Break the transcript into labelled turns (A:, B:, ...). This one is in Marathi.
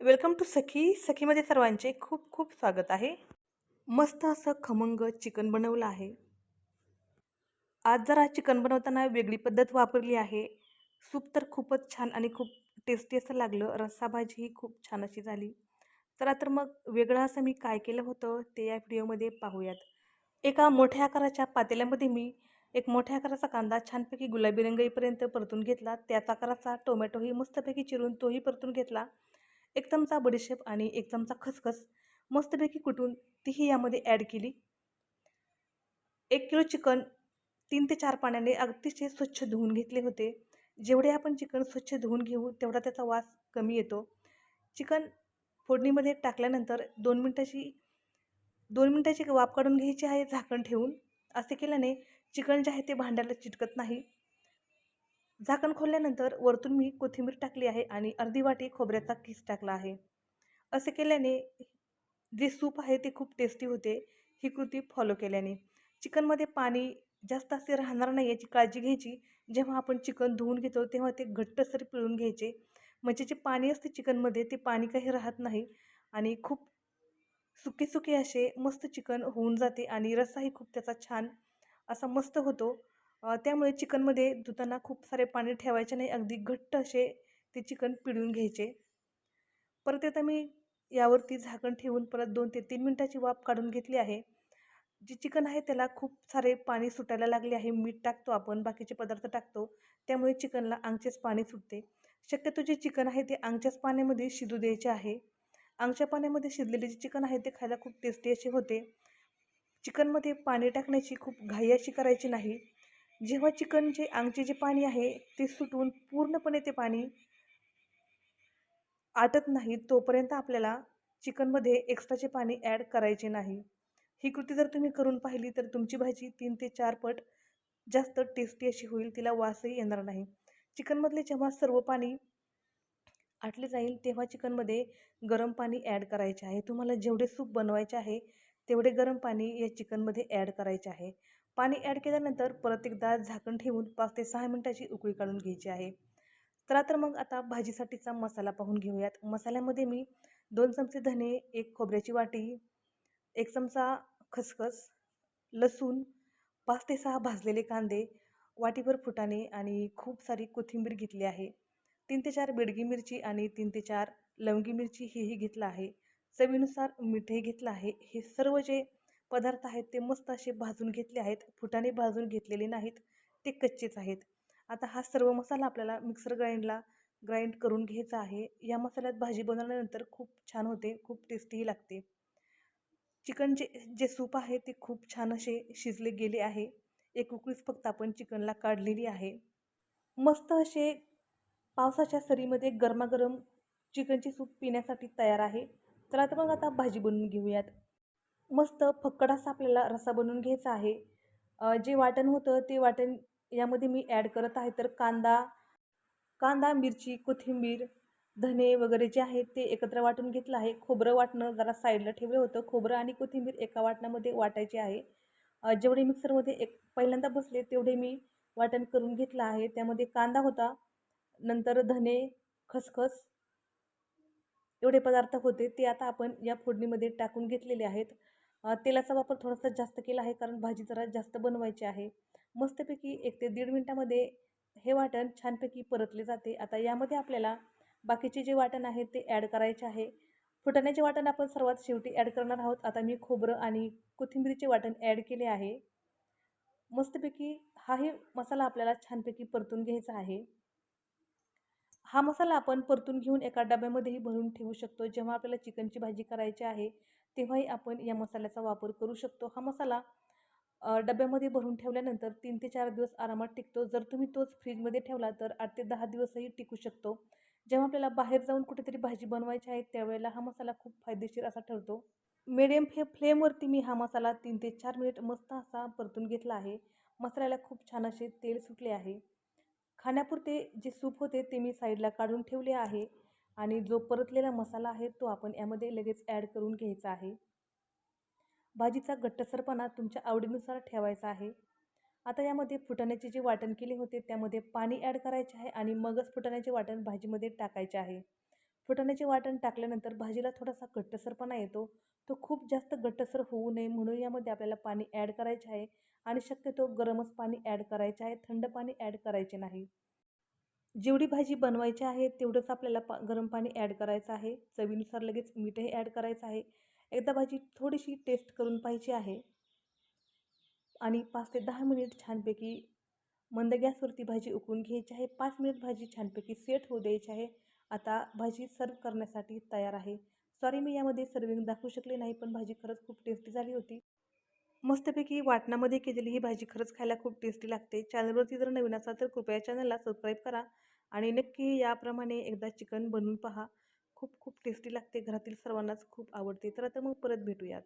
A: वेलकम टू सखी सखीमध्ये सर्वांचे खूप खूप स्वागत आहे. मस्त असं खमंग चिकन बनवलं आहे. आज जरा चिकन बनवताना वेगळी पद्धत वापरली आहे. सूप तर खूपच छान आणि खूप टेस्टी असं लागलं. रस्साभाजी ही खूप छान अशी झाली. चला तर मग वेगळं असं मी काय केलं होतं ते या व्हिडिओमध्ये पाहूयात. एका मोठ्या आकाराच्या पातेल्यामध्ये मी एक मोठ्या आकाराचा कांदा छानपैकी गुलाबी रंग येईपर्यंत परतून घेतला. त्याच आकाराचा टोमॅटोही मस्तपैकी चिरून तोही परतून घेतला. एक चमचा बडीशेप आणि एक चमचा खसखस मस्तपैकी कुटून तीही यामध्ये ॲड केली. एक किलो चिकन तीन ते चार पाण्याने अतिशय स्वच्छ धुवून घेतले होते. जेवढे आपण चिकन स्वच्छ धुवून घेऊ तेवढा त्याचा वास कमी येतो. चिकन फोडणीमध्ये टाकल्यानंतर दोन मिनटाची दोन मिनटाची वाफ काढून घ्यायची आहे झाकण ठेवून. असे केल्याने चिकन जे आहे ते भांड्याला चिटकत नाही. झाकण खोलल्यानंतर वरतून मी कोथिंबीर टाकली आहे आणि अर्धी वाटी खोबऱ्याचा किस टाकला आहे. असे केल्याने जे सूप आहे ते खूप टेस्टी होते ही कृती फॉलो केल्याने. चिकनमध्ये पाणी जास्त असे राहणार नाही याची काळजी घ्यायची. जेव्हा आपण चिकन धुवून घेतो तेव्हा ते घट्टसर पिळून घ्यायचे. म्हणजे जे पाणी असते चिकनमध्ये ते पाणी काही राहत नाही आणि खूप सुके सुके असे मस्त चिकन होऊन जाते आणि रस्साही खूप त्याचा छान असा मस्त होतो. त्यामुळे चिकनमध्ये धुताना खूप सारे पाणी ठेवायचे नाही अगदी घट्ट असे ते चिकन पिळून घ्यायचे. परत आता मी यावरती झाकण ठेवून परत दोन ते तीन मिनटाची वाफ काढून घेतली आहे. जे चिकन आहे त्याला खूप सारे पाणी सुटायला लागले आहे मीठ टाकतो आपण बाकीचे पदार्थ टाकतो त्यामुळे चिकनला अंगचेच पाणी सुटते. शक्यतो जे चिकन आहे ते अंगच्याच पाण्यामध्ये शिजू द्यायचे आहे. अंगच्या पाण्यामध्ये शिजलेले जे चिकन आहे ते खायला खूप टेस्टी असे होते. चिकनमध्ये पाणी टाकण्याची खूप घाई अशी करायची नाही. जेव्हा चिकनचे अंगचे जे पाणी आहे ते सुटून पूर्णपणे ते पाणी आटत नाही तोपर्यंत आपल्याला चिकनमध्ये एक्स्ट्राचे पाणी ॲड करायचे नाही. ही कृती जर तुम्ही करून पाहिली तर तुमची भाजी तीन ते चार पट जास्त टेस्टी अशी होईल तिला वासही येणार नाही. चिकनमधले जेव्हा सर्व पाणी आटले जाईल तेव्हा चिकनमध्ये गरम पाणी ॲड करायचे आहे. तुम्हाला जेवढे सूप बनवायचे आहे तेवढे गरम पाणी या चिकनमध्ये ॲड करायचे आहे. पाणी ॲड केल्यानंतर परत एकदा झाकण ठेवून पाच ते सहा मिनटाची उकळी काढून घ्यायची आहे. चला तर मग आता भाजीसाठीचा मसाला पाहून घेऊयात. मसाल्यामध्ये मी दोन चमचे धने एक खोबऱ्याची वाटी एक चमचा खसखस लसूण पाच ते सहा भाजलेले कांदे वाटीभर फुटाणे आणि खूप सारी कोथिंबीर घेतली आहे. तीन ते चार बेडगी मिरची आणि तीन ते चार लवंगी मिरची हेही घेतलं आहे. चवीनुसार मीठही घेतलं आहे. हे सर्व जे पदार्थ आहेत ते मस्त असे भाजून घेतले आहेत. फुटाने भाजून घेतलेले नाहीत ते कच्चेच आहेत. आता हा सर्व मसाला आपल्याला मिक्सर ग्राइंडला ग्राइंड करून घ्यायचा आहे. या मसाल्यात भाजी बनवल्यानंतर खूप छान होते खूप टेस्टीही लागते. चिकनचे जे सूप आहे ते खूप छान असे शिजले गेले आहे. एक उकळीच फक्त आपण चिकनला काढलेली आहे. मस्त असे पावसाच्या सरीमध्ये गरमागरम चिकनची सूप पिण्यासाठी तयार आहे. तर आता मग आता भाजी बनवून घेऊयात. मस्त फक्कड असा आपल्याला रस्सा बनवून घ्यायचा आहे. जे वाटण होतं ते वाटण यामध्ये मी ॲड करत आहे. तर कांदा कांदा मिरची कोथिंबीर धने वगैरे जे आहेत ते एकत्र वाटून घेतलं आहे. खोबरं वाटणं जरा साईडला ठेवलं होतं. खोबरं आणि कोथिंबीर एका वाटणामध्ये वाटायचे आहे. जेवढे मिक्सरमध्ये एक पहिल्यांदा बसले तेवढे मी वाटण करून घेतलं आहे. त्यामध्ये कांदा होता नंतर धने खसखस एवढे पदार्थ होते ते आता आपण या फोडणीमध्ये टाकून घेतलेले आहेत. तेलाचा वापर थोडासा जास्त केला आहे कारण भाजी जरा जास्त बनवायची आहे. मस्तपैकी एक ते दीड मिनटामध्ये हे वाटण छानपैकी परतले जाते. आता यामध्ये आपल्याला बाकीचे जे वाटण आहे ते ॲड करायचे आहे. फुटाण्याचे वाटण आपण सर्वात शेवटी ॲड करणार आहोत. आता मी खोबरं आणि कोथिंबीरीचे वाटण ॲड केले आहे. मस्तपैकी हाही मसाला आपल्याला छानपैकी परतून घ्यायचा आहे. हा मसाला आपण परतून घेऊन एका डब्यामध्येही भरून ठेवू शकतो. जेव्हा आपल्याला चिकनची भाजी करायची आहे तेव्हाही आपण या मसाल्याचा वापर करू शकतो. हा मसाला डब्यामध्ये भरून ठेवल्यानंतर तीन ते चार दिवस आरामात टिकतो. जर तुम्ही तोच फ्रीजमध्ये ठेवला तर आठ ते दहा दिवसही टिकू शकतो. जेव्हा आपल्याला बाहेर जाऊन कुठेतरी भाजी बनवायची आहे त्यावेळेला हा मसाला खूप फायदेशीर असा ठरतो. मिडियम फ्ले फ्लेमवरती मी हा मसाला तीन ते चार मिनिट मस्त असा परतून घेतला आहे. मसाल्याला खूप छान असे तेल सुटले आहे. खाण्यापुरते जे सूप होते ते मी साईडला काढून ठेवले आहे. आणि जो परतलेला मसाला आहे तो आपण यामध्ये लगेच ॲड करून घ्यायचा आहे. भाजीचा घट्टसरपणा तुमच्या आवडीनुसार ठेवायचा आहे. आता यामध्ये फुटाण्याचे जे वाटण केले होते त्यामध्ये पाणी ॲड करायचे आहे आणि मगच फुटाण्याचे वाटण भाजीमध्ये टाकायचे आहे. फुटाण्याचे वाटण टाकल्यानंतर भाजीला थोडासा घट्टसरपणा येतो. तो खूप जास्त घट्टसर होऊ नये म्हणून यामध्ये आपल्याला पाणी ॲड करायचे आहे आणि शक्यतो गरमच पाणी ॲड करायचे आहे थंड पाणी ॲड करायचे नाही. जेवढी भाजी बनवायची आहे तेवढंच आपल्याला पा गरम पाणी ॲड करायचं आहे. चवीनुसार लगेच मीठही ॲड करायचं आहे. एकदा भाजी थोडीशी टेस्ट करून पाहिजे आहे. आणि पाच ते दहा मिनिट छानपैकी मंद गॅसवरती भाजी उकळून घ्यायची आहे. पाच मिनिट भाजी छानपैकी सेट होऊ द्यायची आहे. आता भाजी सर्व करण्यासाठी तयार आहे. सॉरी मी यामध्ये सर्विंग दाखवू शकले नाही पण भाजी खरंच खूप टेस्टी झाली होती. मस्तपैकी वाटणामध्ये केलेली ही भाजी खरंच खायला खूप टेस्टी लागते. चॅनलवरती जर नवीन असाल तर कृपया चॅनलला सबस्क्राईब करा आणि नक्की याप्रमाणे एकदा चिकन बनवून पहा. खूप खूप टेस्टी लागते. घरातील सर्वांनाच खूप आवडते. तर आता मग परत भेटूयात.